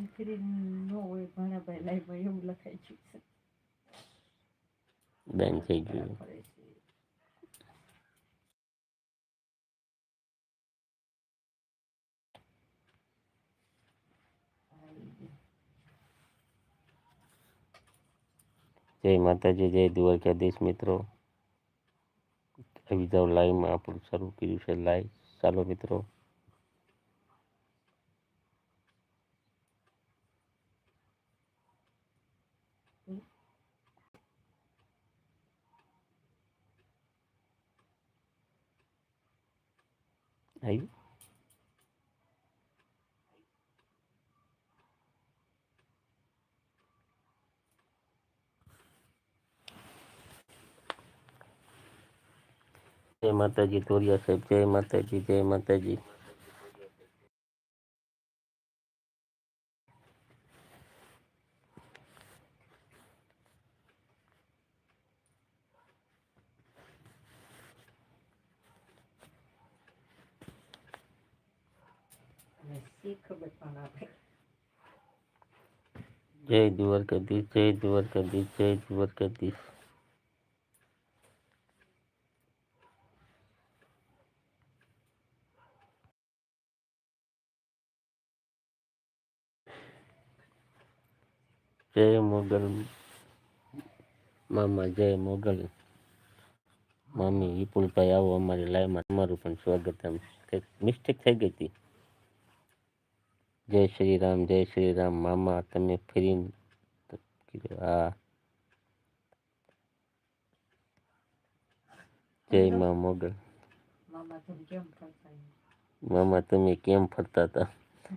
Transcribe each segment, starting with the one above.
ફ્રીન ફ્રીન નો હોય ઘણા ભાઈ લાઈવમાં એવું લખાય છે બેન થઈ ગયું ફરે છે જય માતાજી જય દ્વારકાધીશ મિત્રો આવી જાઓ લાઈવમાં આપણું શરૂ કર્યું છે લાઈવ ચાલો મિત્રો માતાજી ધોરિયા સાહેબ જય માતાજી જય માતાજી અને શી ખબર પણ આપે જય દ્વારકાધીશ જય દ્વારકાધીશ જય દ્વારકાધીશ જય મોગલ મામા જય મોગલ મામી વિપુલભાઈ આવો અમારી લાઈવમાં તમારું પણ સ્વાગત એમ કંઈક મિસ્ટેક થઈ ગઈ હતી જય શ્રી રામ જય શ્રી રામ મામા તમે ફરી હા જય મા મોગલ મામા તમે કેમ કરતા મામા તમે કેમ ફરતા હતા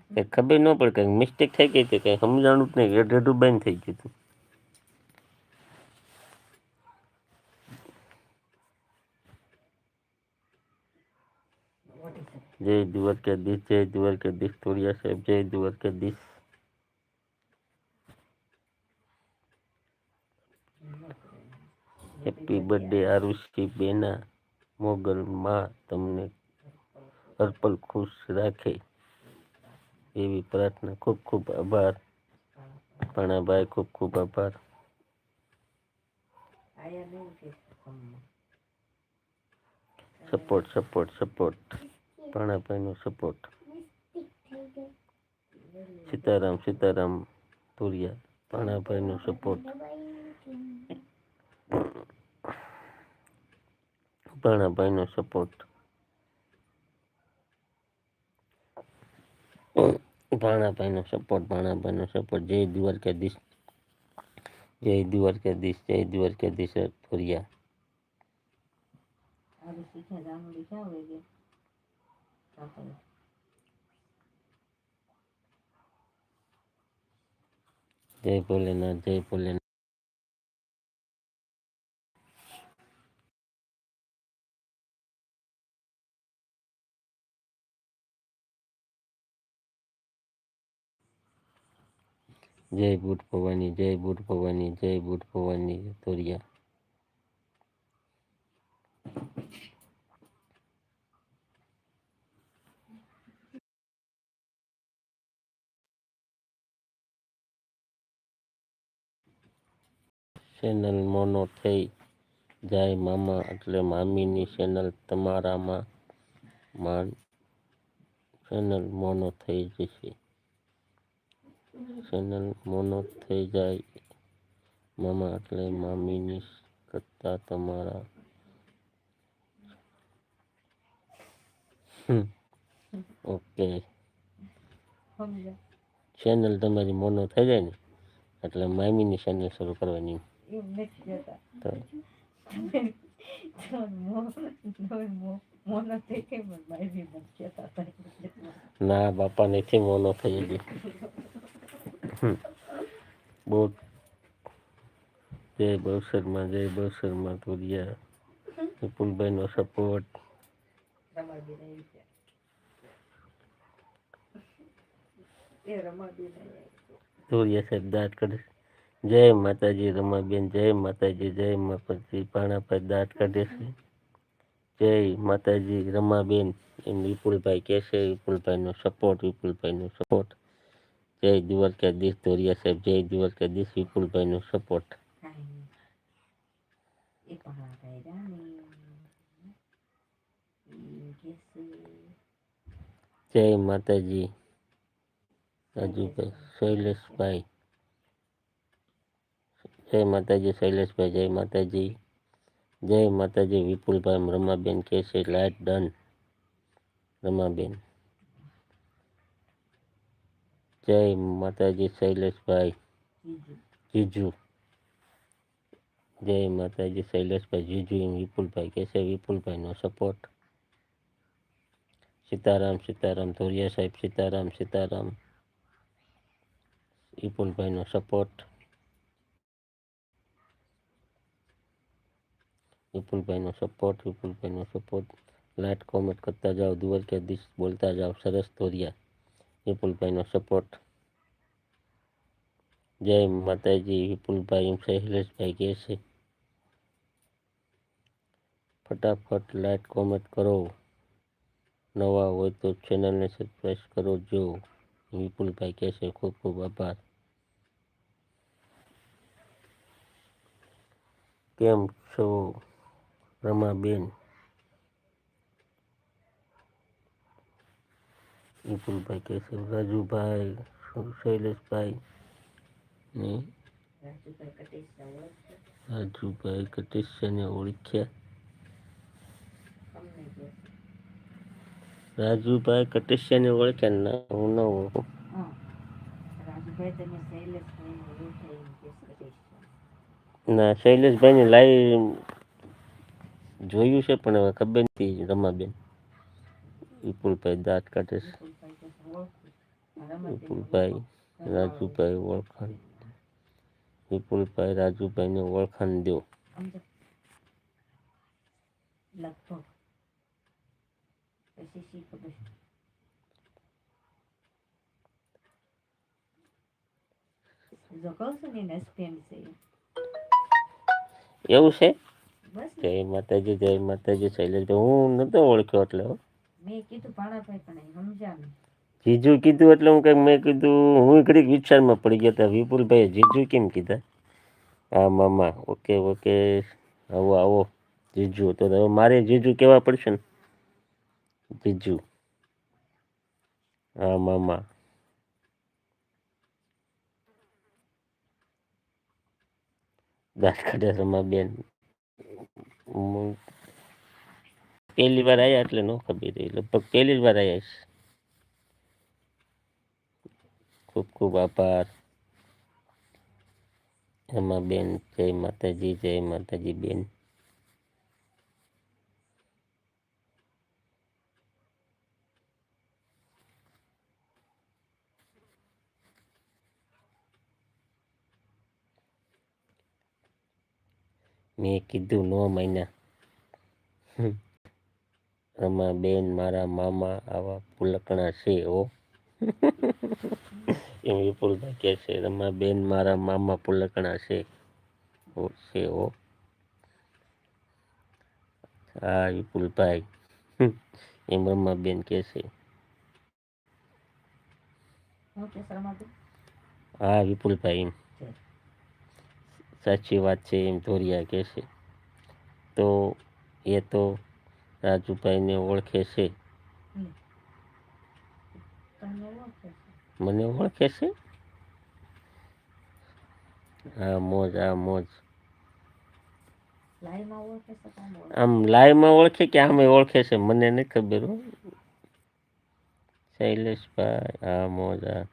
કંઈ ખબર ન પડે, કંઈક મિસ્ટેક થઈ ગઈ હતી કંઈ સમજાણું જ નહીં રેઢેઢું બંધ થઈ ગયું હતું. જય દ્વારકાધીશ જય દ્વારકાધીશ તોડિયા સાહેબ, જય દ્વારકાધીશ. હેપી બર્થડે આરુષી બેના મોગલ માં તમને હર્પલ ખુશ રાખે. એવી પ્રાર્થના, ખૂબ ખૂબ આભાર. ભાણાભાઈ ખૂબ ખૂબ આભાર. સપોર્ટ સપોર્ટ સપોર્ટ ભાણાભાઈનો સપોર્ટ સીતારામ સીતારામ ધુરિયા ભાણાભાઈનો સપોર્ટ ભાણાભાઈનો સપોર્ટ ભાણાભાઈનો સપોર્ટ ભાણાભાઈનો સપોર્ટ જય દ્વારકાધીશ જય દ્વારકાધીશ જય દ્વારકાધીશ ધોરિયા સારું શીખ્યા જામડી ક્યાં હોય ગયા કાપડ જય ભોલેનાથ જય ભોલેનાથ જય બુટ ભવાની, જય બુટ ભવાની, જય બુટ ભવાની તોરિયા. ચેનલ મોનો થઈ જાય મામા, એટલે મામીની ચેનલ તમારામાં માન ચેનલ મોનો થઈ જશે. ચેનલ મોનો થઈ જાય. મામા એટલે મામીની કરતા તમારા. ઓકે. ચેનલ તમારી મોનો થઈ જાય ને? એટલે મામીની ચેનલ શરૂ કરવાની. તો. ના બાપા નથી મોનો થઈ ગઈ હમ. બહુ જય બહુસરમાં જય બહુસરમાં તોરિયા વિપુલભાઈનો સપોર્ટ રમાબેન આવી છે એ રમાબેન આવી તોરિયા સાહેબ દાંત કાઢે છે. જય માતાજી રમાબેન જય માતાજી જય માતાજી પાણા પર દાંત કાઢે છે જય માતાજી રમાબેન એમ વિપુલભાઈ કહે છે વિપુલભાઈનો સપોર્ટ વિપુલભાઈનો સપોર્ટ જય દ્વારકાધીશ તોરિયા સાહેબ જય દ્વારકાધીશ વિપુલભાઈનો સપોર્ટ કાંઈ નહીં. એ પહાડા કાઢ્યા ને ઈ કે છે જય માતાજી રાજુભાઈ શૈલેષભાઈ જય માતાજી શૈલેષભાઈ જય માતાજી જય માતાજી વિપુલભાઈ રમાબેન કે છે લાઈટ ડન રમાબેન જય માતાજી શૈલેષભાઈ બીજું જીજુ જય માતાજી શૈલેષભાઈ જીજુ એમ વિપુલભાઈ કે છે વિપુલભાઈનો સપોર્ટ સીતારામ સીતારામ ધોરિયા સાહેબ સીતારામ સીતારામ વિપુલભાઈનો સપોર્ટ વિપુલભાઈનો સપોર્ટ વિપુલભાઈનો સપોર્ટ લાઈટ કોમેન્ટ કરતા જાઓ દ્વારકાધીશ બોલતા જાઓ સરસ ધોરિયા વિપુલભાઈનો સપોર્ટ જય માતાજી, વિપુલભાઈ એમ શૈલેષભાઈ કહે છે. ફટાફટ લાઈટ કોમેન્ટ કરો. નવા હોય તો ચેનલને સબસ્ક્રાઈબ કરો જો. વિપુલભાઈ કહે છે, ખૂબ ખૂબ આભાર. કેમ છો રમાબેન? વિપુલભાઈ કેશવ રાજુભાઈ શૈલેષભાઈ? ને રાજુભાઈ કટેશના ઓળખે રાજુભાઈ કટેશને ઓળખ્યા ઓળખ્યા ના, હું ન ઓળખું. ના શૈલેષભાઈ ના લાઈવ જોયું છે, પણ હવે ખબર નથી રમાબેન. વિપુલભાઈ દાંત કાઢે છે વિપુલભાઈ કે ઓળખું રમાબેન વિપુલભાઈ રાજુભાઈ ઓળખાણ વિપુલભાઈ રાજુભાઈને ઓળખાણ દો સમજો લગભગ પછી શી ખબર જો કહું છું ને એના સ્પેમ છે એ. એવું છે બસ જય માતાજી જય માતાજી શૈલેષભાઈ હું નતો ઓળખ્યો એટલે હો. મેં કીધું ભાણાભાઈ પણ એ સમજ્યા નહીં જીજુ કીધું એટલે હું કંઈક મેં કીધું હું ઘડીક વિચારમાં પડી ગયા હતા વિપુલભાઈ જીજુ કેમ કીધા હા મામા ઓકે ઓકે આવો આવો જીજુ તો હવે મારે જીજુ કહેવા પડશે ને જીજુ હા મામા દાંત કાઢે રમા બેન પહેલી વાર આવ્યા એટલે ન ખબર રહી લગભગ પહેલી જ વાર આવ્યા છે ખૂબ ખૂબ આભાર એમાં બેન જય માતાજી જય માતાજી બેન મેં કીધું નો મહિના રમા બેન મારા મામા આવા પુલકણા છે હો એમ વિપુલભાઈ કહે છે રમા બેન મારા મામા પુલકણા છે હો છે હો હા વિપુલભાઈ એમ રમા બેન કહે છે હું કે શર્માબેન હા વિપુલભાઈ એમ સાચી વાત છે એમ ધોરિયા કહે છે તો એ તો રાજુભાઈને ઓળખે છે? મને ઓળખે છે? હા મોજ હા મોજ. આમ લાઈવમાં ઓળખે કે આમે ઓળખે છે? મને નહીં ખબર હો. શૈલેષભાઈ હા મોજ હા.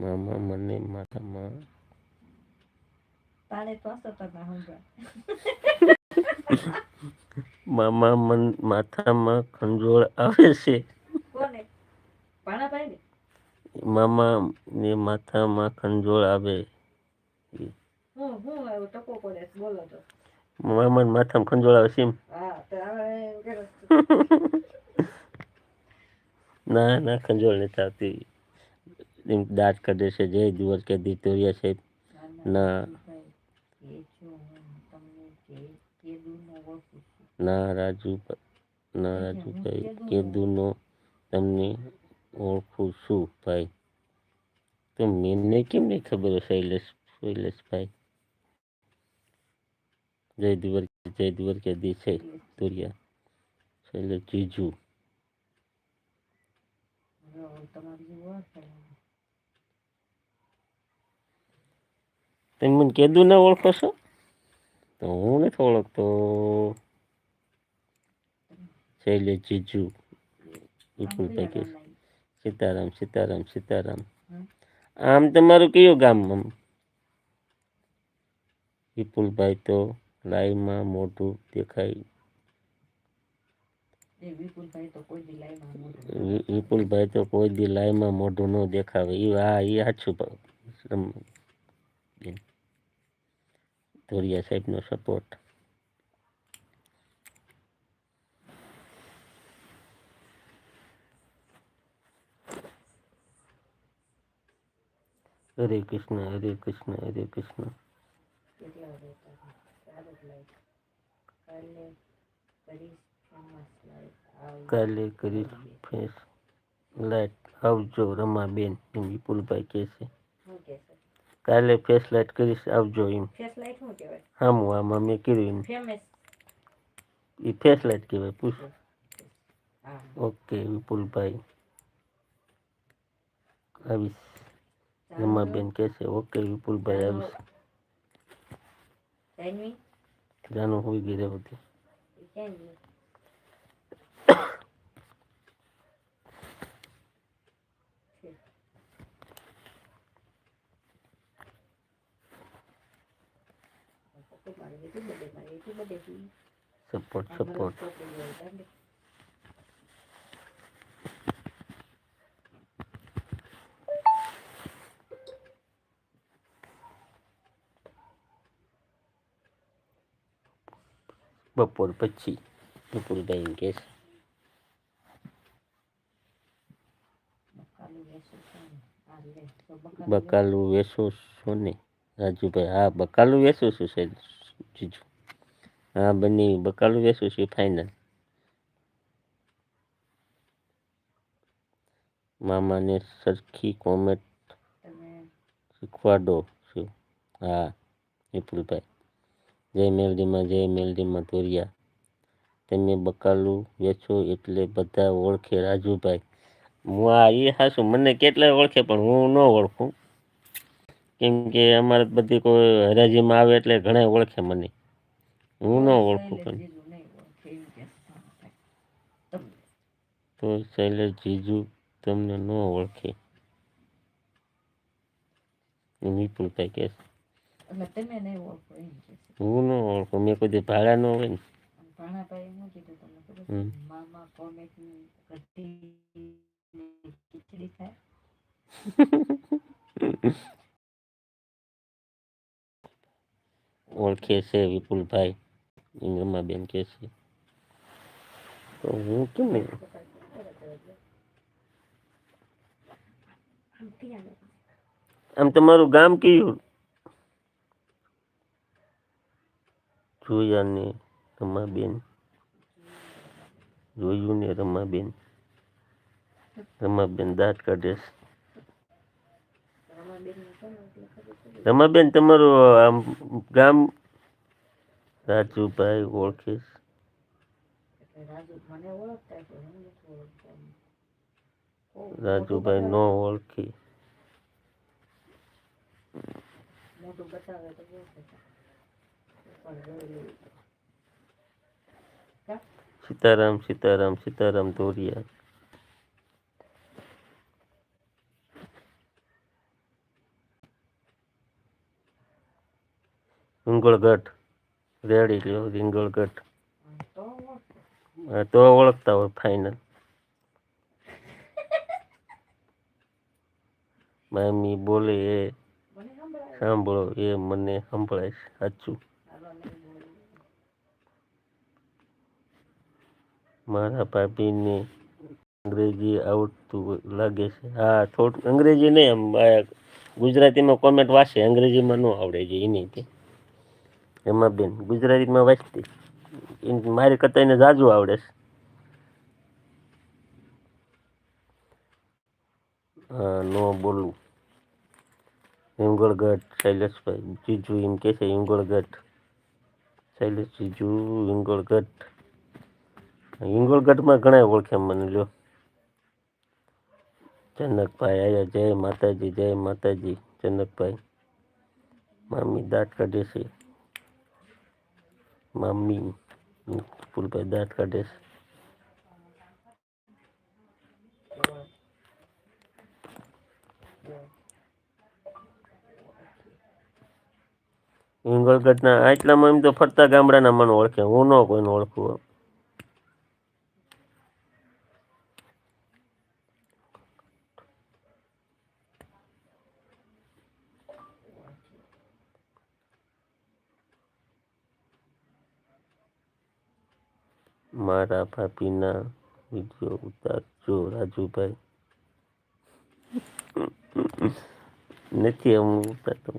મામા મને માથામાં તારે તો હશે તો ના હંભળાય. મામા મન માથામાં ખંજોળ આવે છે કોને ભાણાભાઈ ને મામા ને માથામાં ખંજોળ આવે હું હું આવ્યો ટકો છે, બોલો તો મામા માથામાં ખંજોળ આવે છે એમ હા તો કરો. ના ના ખંજોળ નથી આવતી એમ દાંત કાઢે છે જય દિવસ કે દીતોરિયા સાહેબ ના. ભાઈ, એ જો હું તમને જે કીધું ન ઓળખું છું. ના રાજુ ના રાજુભાઈ કેદુનો તમને ઓળખું છું ભાઈ તો મને કેમ નહીં ખબર હોય શૈલેષ શૈલેષભાઈ જય દિવર જય દિવર કે દી છે તુરિયા શૈલેષ જીજુ જો તમારી તમે મને કેદુ ના ઓળખો છો? તો હું નથી ઓળખતો. શૈલે જીજુ. વિપુલભાઈ કે સીતારામ સીતારામ સીતારામ. આમ તમારું કયું ગામ આમ? વિપુલભાઈ તો લાઈમાં મોઢું દેખાય. વિપુલભાઈ તો કોઈ દી લાઈમાં મોઢું ન દેખાવે. એ હા એ સાચું ધોરિયા સાહેબનો સપોર્ટ હરે કૃષ્ણ હરે કૃષ્ણ હરે કૃષ્ણ કેટલા રહેતા હતા. સારું જ લાગ્યું. કાલે કરીશ famous live. આવું કાલે કરીશ ફેસ લાઈટ આવજો રમાબેન એમ વિપુલભાઈ કહે છે શું કે છે કાલે ફેસ લાઇટ કરીશ આવજો એમ. ફેસ લાઇટ શું કહેવાય? હામું આમાં મેં કર્યું એમ. ફેમસ એ ફેસ લાઇટ કહેવાય પૂછ. ઓકે વિપુલભાઈ. આવીશ. રમાબેન કહેશે ઓકે વિપુલભાઈ આવીશ. જાનું હોઈ ગઈ રહેતી હોય, દાંડે. બપોર પછી વિપુલભાઈ એમ કહે છે બકાલું વેચું છે રાજુભાઈ હા, બકાલું વેચું છું સાહેબ, જીજુ. હા, બની, બકાલું વેચું છું ફાઇનલ મામાને સરખી કોમેન્ટ શીખવાડો છું. હા, વિપુલભાઈ. જય મેલડીમાં જય મેલડીમાં તોરિયા તમે બકાલું વેચો એટલે બધા ઓળખે રાજુભાઈ. હું આ એ હાસું, મને કેટલાય ઓળખે પણ હું ન ઓળખું. કેમ કે અમારે બધી કોઈ હરાજીમાં આવે એટલે ઘણા ઓળખે મને. હું ન ઓળખું પણ. તો શૈલેષ જીજુ તમને. ન ઓળખે. વિપુલ વિપુલભાઈ કે હું ન ઓળખું. મેં કોઈ ભાડા ન હોય ને. અને શું કીધું તમને ખબર હમ. મામા કોમેટની કઢી ખીચડી ખાય. ઓળખે છે, વિપુલભાઈ રમાબેન કે છે. તો હું કેમ નહીં? આમ તમારું ગામ કયું જોયા ને રમાબેન. જોયું ને રમાબેન. રમાબેન દાંત કાઢે છે. રમાબેનને કહો ને એટલે ખબર પડી. રમાબેન, તમારું આમ ગામ રાજુભાઈ ઓળખીશ રાજુભાઈ નો ઓળખી? સીતારામ સીતારામ સીતારામ દોરિયા હિંગોળગઢ. રેડી લ્યો હિંગોળગઢ. તો ઓળખતા હોય ફાઇનલ મામી બોલે, એ સાંભળો, એ મને સંભળાય સાચું. મારા ભાભીને અંગ્રેજી આવડતું લાગે છે. હા, થોડું અંગ્રેજી નહીં, આમ ગુજરાતીમાં કોમેન્ટ વાંચે, અંગ્રેજીમાં ન આવડે છે એની એમાં બેન ગુજરાતીમાં વાંચતી. મારે કરતા એને જાજુ આવડે છે. હા, નો બોલું. હિંગોળગઢ શૈલેષભાઈ, જીજુ એમ કે છે હિંગોળગઢ. શૈલેષ, જીજુ, હિંગોળગઢ. હિંગોળગઢમાં ઘણા ઓળખે મને, લ્યો. જનકભાઈ આયા, જય માતાજી જય માતાજી જનકભાઈ મામી દાંત કાઢે છે. મામી ફૂલભાઈ દાંત કાઢે છે. હિંગોળગઢના આટલામાં એમ તો ફરતા ગામડાના મને ઓળખે, હું ન કોઈને ઓળખું. મારા ભાભીના વીડિયો ઉતારજો, રાજુભાઈ. નથી હું ઉતારતો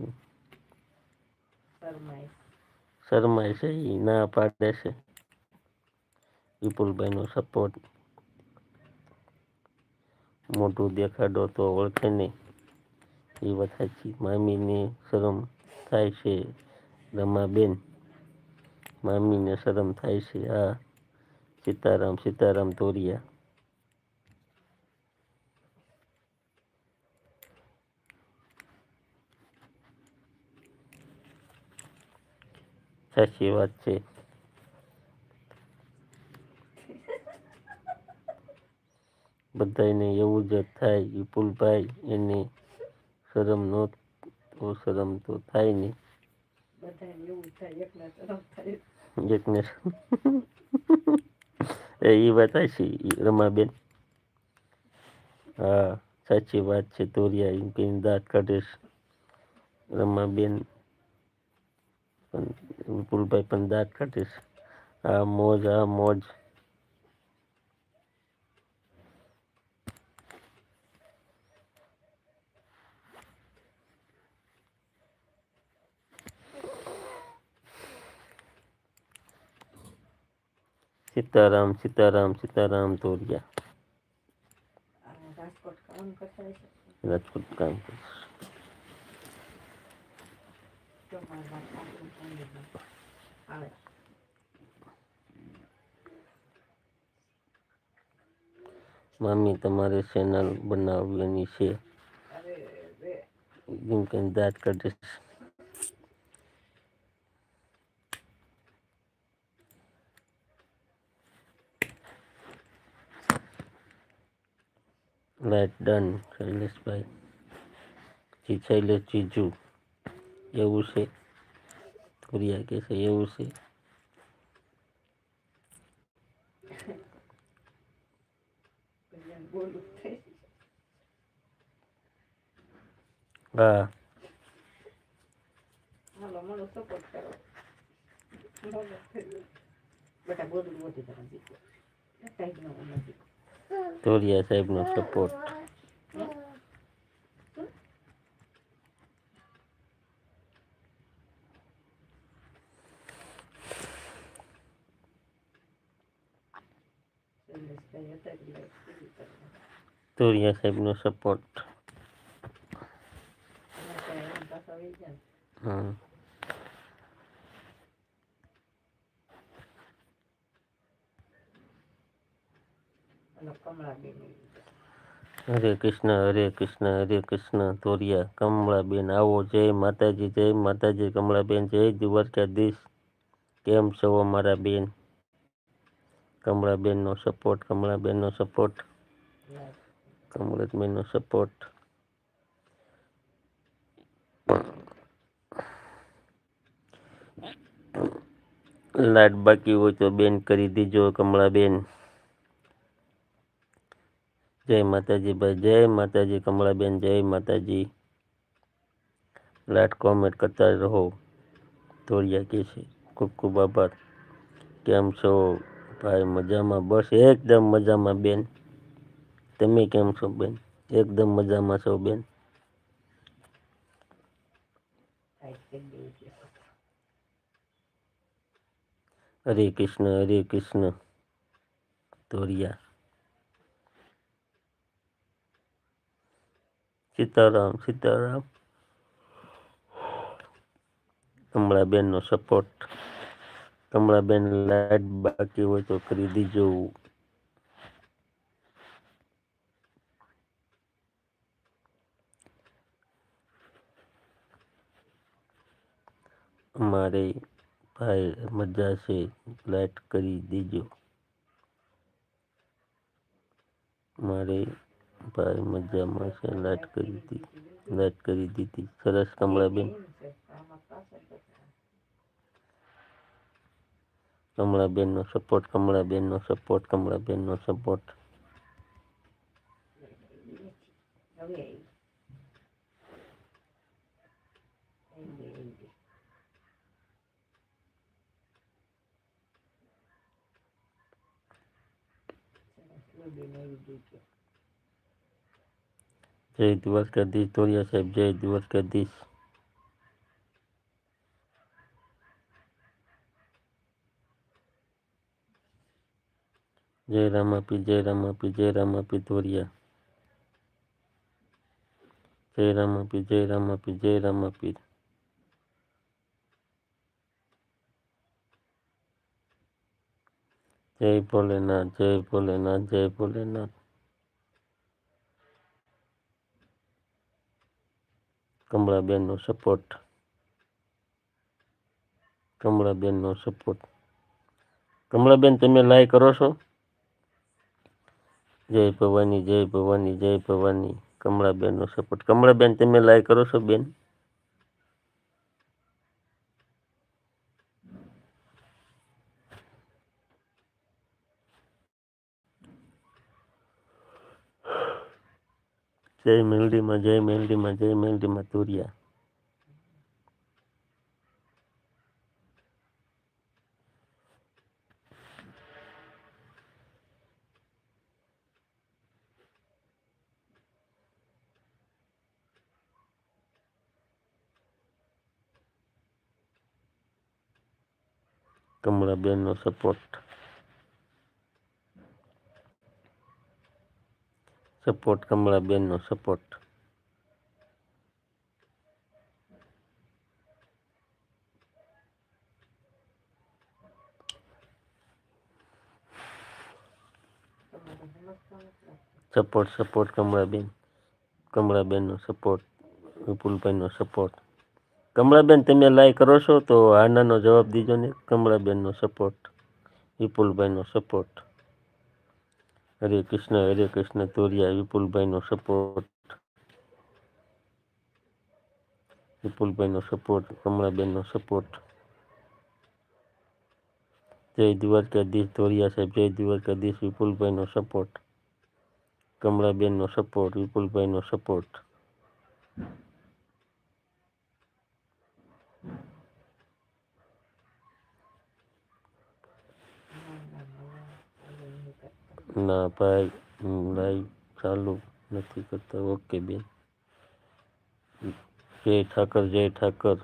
શરમાય છે એ ના પાડે છે. વિપુલભાઈનો સપોર્ટ મોટું દેખાડો તો ઓળખે નહીં. એ વાત મામીને શરમ થાય છે રમાબેન. મામીને શરમ થાય છે આ સીતારામ સીતારામ તોરિયા સાચી વાત છે. બધાને એવું જ થાય વિપુલભાઈ એને શરમ નો તો શરમ તો થાય નહીં એકને એ વાત છે રમાબેન. હા, સાચી વાત છે તોરિયા એમ કહીને દાંત કાઢે રમાબેન. પણ વિપુલભાઈ પણ દાંત કાઢે છે. આ મોજ આ મોજ. મારા વાત સાચું સમજી લો. આવે મામી તમારે ચેનલ બનાવવાની છે અરે રે એમ કહીને દાંત કાઢે છે લાઈટ ડન શૈલેષભાઈ. જી શૈલેષ જીજુ એવું છે. કોરિયા કે છે, એવું છે. હા. બેટા બોલું મોટી તરફ તોરિયા સાહેબનો સપોર્ટ શૈલેષભાઈ હતા એટલે કીધું તમને. તોરિયા સાહેબનો સપોર્ટ અમારે હરે કૃષ્ણ હરે કૃષ્ણ હરે કૃષ્ણ, તોરિયા કમળાબેન આવો જય માતાજી જય માતાજી કમળાબેન જય દ્વારકાધીશ. કેમ છો મારા બેન? કમળાબેનનો સપોર્ટ કમળાબેનનો સપોર્ટ કમળતબેનનો સપોર્ટ લાડ બાકી હોય તો બેન કરી દેજો કમળાબેન જય માતાજી ભાઈ જય માતાજી કમળાબેન જય માતાજી લાડ કોમેન્ટ કરતા રહો તોડિયા કે છે ખૂબ ખૂબ આભાર કેમ છો ભાઈ મજામાં બસ એકદમ મજામાં બેન તમે કેમ છો બેન એકદમ મજામાં છો બેન સાઈડ કરી દેવું છે હરે કૃષ્ણ હરે કૃષ્ણ તોરિયા સીતારામ સીતારામ. કમળાબેનનો સપોર્ટ કમળાબેન લાઈટ બાકી હોય તો કરી દીજો. અમારે ભાઈ મજા છે, લાઈટ કરી દીજો. મારે ભાઈ મજામાં છે લાઈટ કરી દી લાઈટ કરી દીધી સરસ કમળાબેન આમાં પાછળ જતા કમળાબેનનો સપોર્ટ કમળાબેનનો સપોર્ટ કમળાબેનનો સપોર્ટ હવે આવી જય દ્વારકાધીશ ધોરિયા સાહેબ, જય દ્વારકાધીશ. જય રામાપી જય રામાપી જય રામાપી ધોરિયા જય રામાપી જય રામાપી જય રામાપી. જય ભોલેનાથ જય ભોલેનાથ જય ભોલેનાથ. કમળાબેનનો સપોર્ટ કમળાબેનનો સપોર્ટ કમળાબેન, તમે લાય કરો છો? જય ભવાની જય ભવાની જય ભવાની. કમળાબેનનો સપોર્ટ કમળાબેન, તમે લાય કરો છો બેન? જય મેલડીમાં જય મેલડીમાં જય મેલડીમાં તુરિયા કમળાબેનનો support Support કમળાબેનનો support support support Kamlaben કમળાબેનનો સપોર્ટ વિપુલભાઈનો સપોર્ટ કમળાબેન તમે લાઈ કરો છો તો આનાનો જવાબ દીજો ને. કમળાબેનનો સપોર્ટ વિપુલભાઈનો સપોર્ટ હરે કૃષ્ણ હરે કૃષ્ણ, તોરિયા, વિપુલભાઈનો સપોર્ટ વિપુલભાઈનો સપોર્ટ કમળાબેનનો સપોર્ટ જય દ્વારકાધીશ ધોરિયા સાહેબ, જય દ્વારકાધીશ, વિપુલભાઈનો સપોર્ટ કમળાબેનનો સપોર્ટ વિપુલભાઈનો સપોર્ટ ના ભાઈ લાઈવ ચાલુ નથી કરતા ઓકે બેન જય ઠાકર જય ઠાકર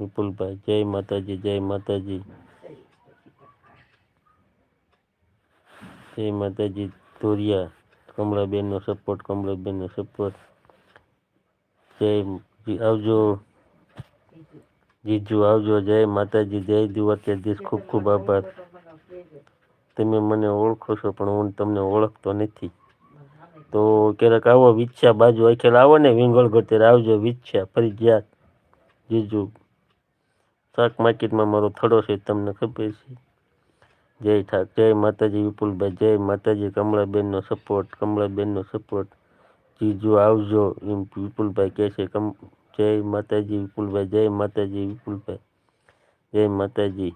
વિપુલભાઈ જય માતાજી જય માતાજી જય માતાજી ધોરિયા કમળાબેનનો સપોર્ટ કમળાબેનનો સપોર્ટ જય જી- આવજો જીજુ આવજો જય માતાજી જય દ્વારકાધીશ ખૂબ ખૂબ આભાર તમે મને ઓળખો છો, પણ હું તમને ઓળખતો નથી. તો ક્યારેક આવો વિચ્છા બાજુ આખેલા આવો ને વિંગળગઢ ત્યારે આવજો વિચ્છા ફરજિયાત. જીજુ, શાક માર્કેટમાં મારો થડો છે, તમને ખબર છે. જય ઠાક, જય માતાજી વિપુલભાઈ, જય માતાજી કમળાબેનનો સપોર્ટ કમળાબેનનો સપોર્ટ જીજુ, આવજો એમ વિપુલભાઈ કહે છે, કમ, જય માતાજી વિપુલભાઈ, જય માતાજી વિપુલભાઈ, જય માતાજી.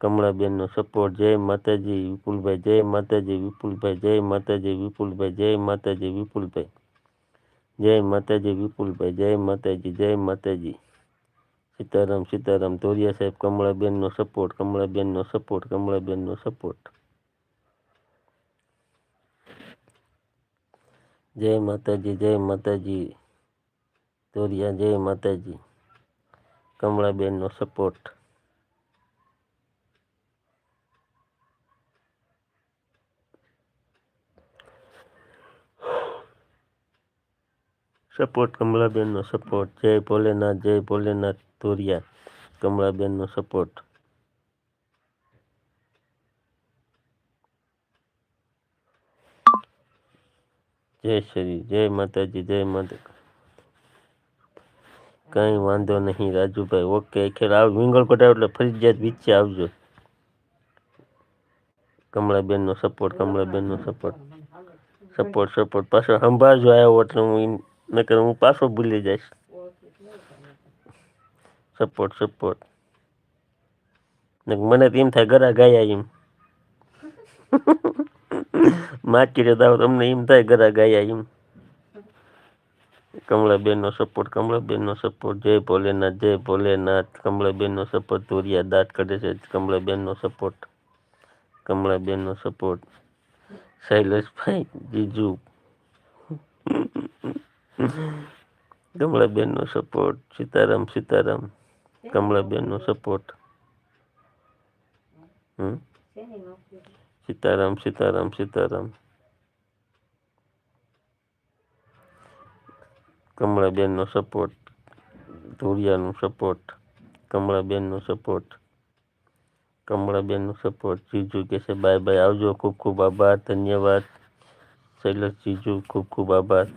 કમળાબેનનો સપોર્ટ જય માતાજી વિપુલભાઈ જય માતાજી વિપુલભાઈ જય માતાજી વિપુલભાઈ જય માતાજી વિપુલભાઈ જય માતાજી વિપુલભાઈ જય માતાજી જય માતાજી સીતારામ સીતારામ ધોરિયા સાહેબ કમળાબેનનો સપોર્ટ કમળાબેનનો સપોર્ટ કમળાબેનનો સપોર્ટ જય માતાજી જય માતાજી ધોરિયા જય માતાજી કમળાબેનનો સપોર્ટ સપોર્ટ કમલાબેનનો સપોર્ટ જય ભોલેનાથ જય ભોલેનાથ ધોરિયા કમલાબેનનો સપોર્ટ જય શ્રી જય માતાજી જય માતા કઈ વાંધો નહીં રાજુભાઈ ઓકે ખેર આવ વિંગળ પટાવ એટલે ફરજિયાત વિચ્ચે આવજો કમળાબેનનો સપોર્ટ કમળાબેનનો સપોર્ટ સપોર્ટ સપોર્ટ પાછો સંભાળજો આવ્યો એટલે હું ઈન- નકર હું પાછો ભૂલી જઈશ સપોર્ટ સપોર્ટ મને તો એમ થાય ગરા ગાયા એમ માચીરે દાવ તમને એમ થાય ગરા ગાયા એમ કમળાબેનનો સપોર્ટ કમળાબેનનો સપોર્ટ જય ભોલેનાથ જય ભોલેનાથ કમળાબેનનો સપોર્ટ ધોરિયા દાંત કાઢે છે કમળાબેનનો સપોર્ટ કમળાબેનનો સપોર્ટ શૈલેષભાઈ જીજુ કમળાબેનનો સપોર્ટ સીતારામ સીતારામ. કમળાબેનનો સપોર્ટ સીતારામ સીતારામ સીતારામ. કમળાબેનનો સપોર્ટ ધોરિયાનો સપોર્ટ કમળાબેનનો સપોર્ટ કમળાબેનનો સપોર્ટ જીજુ કે છે બાય બાય. આવજો ખૂબ ખૂબ આભાર ધન્યવાદ. શૈલેષ જીજુ ખૂબ ખૂબ આભાર.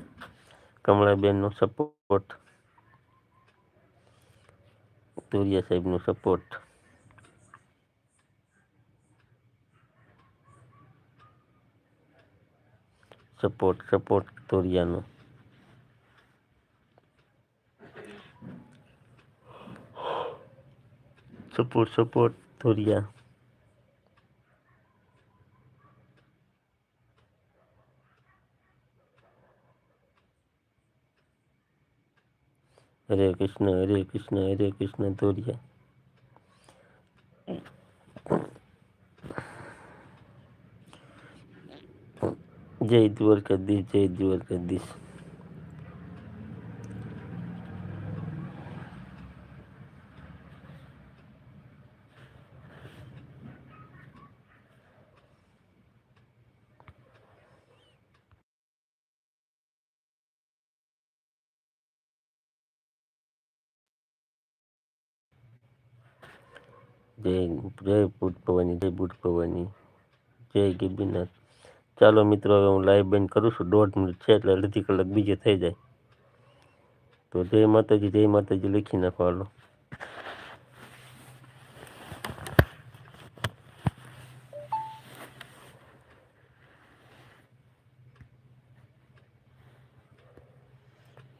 કમળાબેનનો સપોર્ટ ધોરિયા સાહેબનો support support support તોરિયાનો. Support support Dhoriya Hare Krishna Hare Krishna Hare Krishna Toriya. जय द्वारकाधीश जय द्वारकाधीश। જય જય ભૂત ભવાની જય ભૂત ભવાની જય ગિરનાથ ચાલો મિત્રો હવે હું લાઈવ બેન કરું છું દોઢ મિનિટ છે એટલે અડધી કલાક બીજે થઈ જાય તો જય માતાજી જય માતાજી લખી નાખો હાલો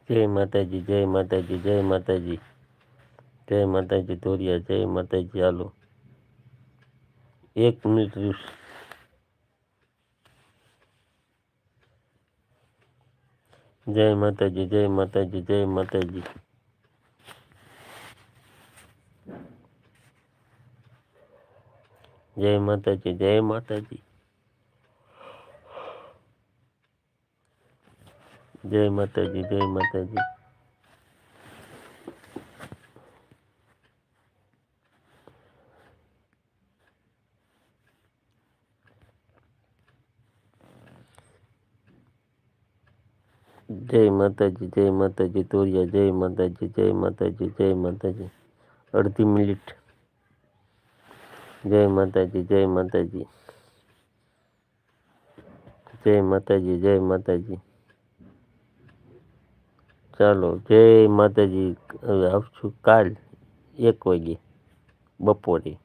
જય માતાજી જય માતાજી જય માતાજી જય માતાજી ધોરિયા જય માતાજી હાલો એક મિનિટ રહ્યું છે. જય માતાજી જય માતાજી જય માતાજી જય માતાજી જય માતાજી જય માતાજી જય માતાજી જય માતાજી જય માતાજી તોરિયા જય માતાજી જય માતાજી જય માતાજી અડધી મિનિટ જય માતાજી જય માતાજી જય માતાજી જય માતાજી ચાલો જય માતાજી હવે આવશું કાલ એક વાગે બપોરે